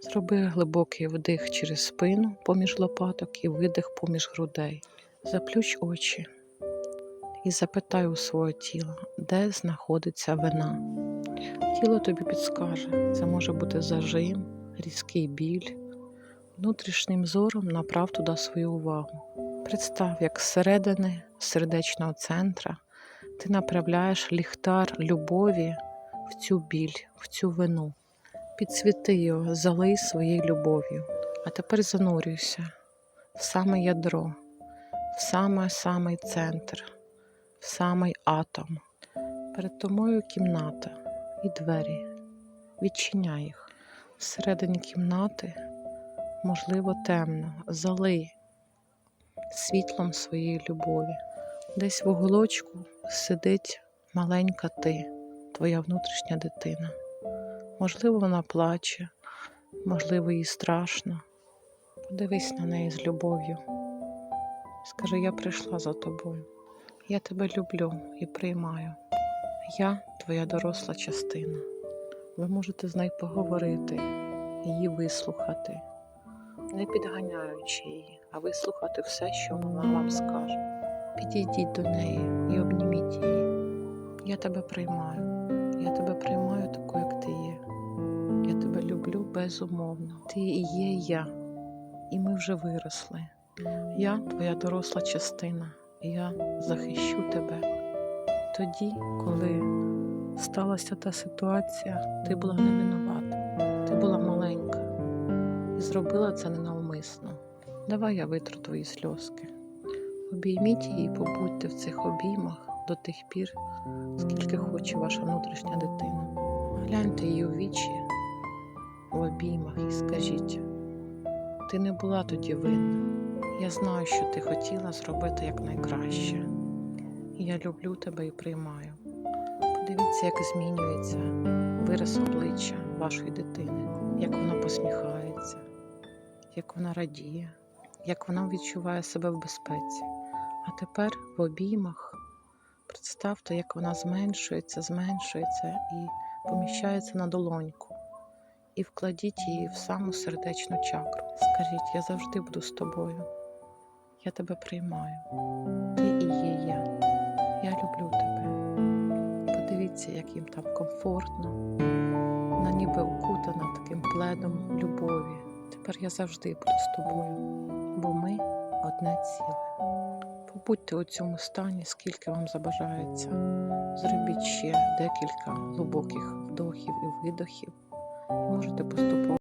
Зроби глибокий вдих через спину поміж лопаток і видих поміж грудей. Заплющ очі і запитай у своє тіло, де знаходиться вина. Тіло тобі підскаже, це може бути зажим, різкий біль. Внутрішнім зором направ туди свою увагу. Представ, як зсередини сердечного центра ти направляєш ліхтар любові в цю біль, в цю вину. Підсвіти його, залий своєю любов'ю. А тепер занурюйся в саме ядро, в саме самий центр, в самий атом. Перед тобою кімната і двері. Відчиняй їх. Всередині кімнати, можливо, темно, залий світлом своєї любові. Десь в уголочку сидить маленька ти, твоя внутрішня дитина. Можливо, вона плаче, можливо, їй страшно. Подивись на неї з любов'ю. Скажи, я прийшла за тобою. Я тебе люблю і приймаю. Я твоя доросла частина. Ви можете з нею поговорити, її вислухати, не підганяючи її, а вислухати все, що вона вам скаже. Підійдіть до неї і обніміть її. Я тебе приймаю. Я тебе приймаю такою, безумовно. Ти і є я, і ми вже виросли. Я твоя доросла частина. і Я захищу тебе. Тоді, коли сталася та ситуація, ти була не винувата, ти була маленька і зробила це ненавмисно. Давай я витру твої сльозки. Обійміть її і побудьте в цих обіймах до тих пір, скільки хоче ваша внутрішня дитина. Гляньте її у вічі в обіймах і скажіть: ти не була тоді винна. Я знаю, що ти хотіла зробити якнайкраще. Я люблю тебе і приймаю. Подивіться, як змінюється вираз обличчя вашої дитини, як вона посміхається, як вона радіє, як вона відчуває себе в безпеці. А тепер в обіймах представте, як вона зменшується, зменшується і поміщається на долоньку. І вкладіть її в саму сердечну чакру. Скажіть, я завжди буду з тобою. Я тебе приймаю. Ти і є я. Я люблю тебе. Подивіться, як їм там комфортно. Вона ніби укутана таким пледом любові. Тепер я завжди буду з тобою, бо ми одне ціле. Побудьте у цьому стані, скільки вам забажається. Зробіть ще декілька глибоких вдохів і видохів. Можете поступово.